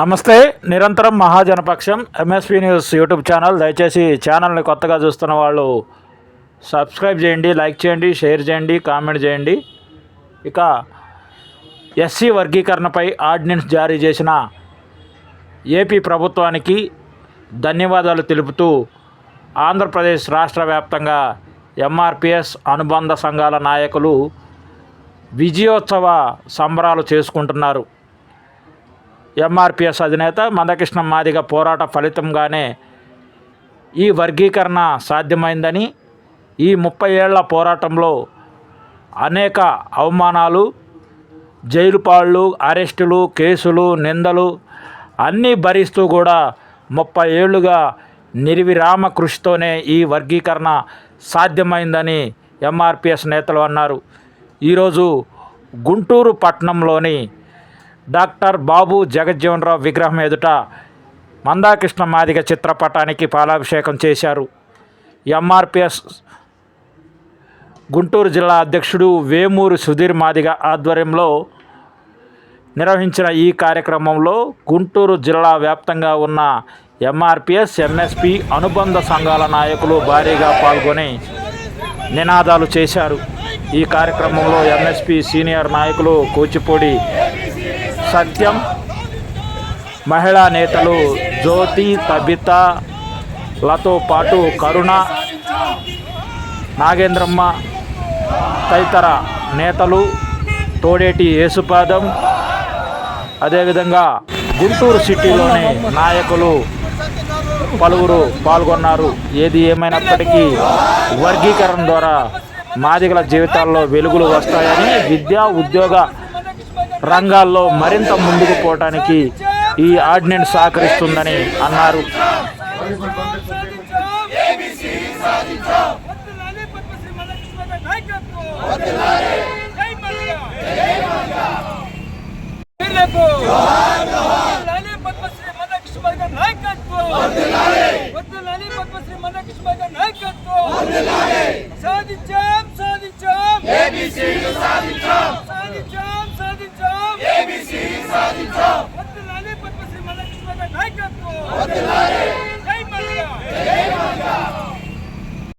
నమస్తే నిరంతరం మహాజనపక్షం ఎంఎస్పీ న్యూస్ యూట్యూబ్ ఛానల్. దయచేసి ఛానల్ని కొత్తగా చూస్తున్న వాళ్ళు సబ్స్క్రైబ్ చేయండి లైక్ చేయండి షేర్ చేయండి కామెంట్ చేయండి. ఇక ఎస్సీ వర్గీకరణపై ఆర్డినెన్స్ జారీ చేసిన ఏపీ ప్రభుత్వానికి ధన్యవాదాలు తెలుపుతూ ఆంధ్రప్రదేశ్ రాష్ట్ర వ్యాప్తంగా ఎంఆర్పిఎస్ అనుబంధ సంఘాల నాయకులు విజయోత్సవ సంబరాలు చేసుకుంటున్నారు. ఎంఆర్పిఎస్ అధినేత మందకృష్ణ మాదిగ పోరాట ఫలితంగానే ఈ వర్గీకరణ సాధ్యమైందని ఈ ముప్పై ఏళ్ళ పోరాటంలో అనేక అవమానాలు జైలు పాళ్ళు అరెస్టులు కేసులు నిందలు అన్నీ భరిస్తూ కూడా ముప్పై ఏళ్ళుగా నిర్విరామ కృషితోనే ఈ వర్గీకరణ సాధ్యమైందని ఎంఆర్పిఎస్ నేతలు అన్నారు. ఈరోజు గుంటూరు పట్టణంలోని డాక్టర్ బాబు జగజ్జీవనరావు విగ్రహం ఎదుట మందాకృష్ణ మాదిగ చిత్రపటానికి పాలాభిషేకం చేశారు. ఎంఆర్పిఎస్ గుంటూరు జిల్లా అధ్యక్షుడు వేమూరు సుధీర్ మాదిగ ఆధ్వర్యంలో నిర్వహించిన ఈ కార్యక్రమంలో గుంటూరు జిల్లా వ్యాప్తంగా ఉన్న ఎంఆర్పిఎస్ ఎంఎస్పి అనుబంధ సంఘాల నాయకులు భారీగా పాల్గొని నినాదాలు చేశారు. ఈ కార్యక్రమంలో ఎంఎస్పి సీనియర్ నాయకులు కూచిపూడి సత్యం. మహిళా నేతలు జ్యోతి తబిత లతో పాటు కరుణ నాగేంద్రమ్మ తదితర నేతలు తోడేటి యేసుపాదం. అదేవిధంగా గుంటూరు సిటీలోని నాయకులు పలువురు పాల్గొన్నారు. ఏది ఏమైనప్పటికీ వర్గీకరణ ద్వారా మాదిగల జీవితాల్లో వెలుగులు వస్తాయని విద్యా ఉద్యోగ రంగాల్లో మరింత ముందుకు పోవటానికి ఈ ఆర్డినెన్స్ సహకరిస్తుందని అన్నారు. సాధించాం సాధించాం. ఏబిసి సాధించాం సాధించాం.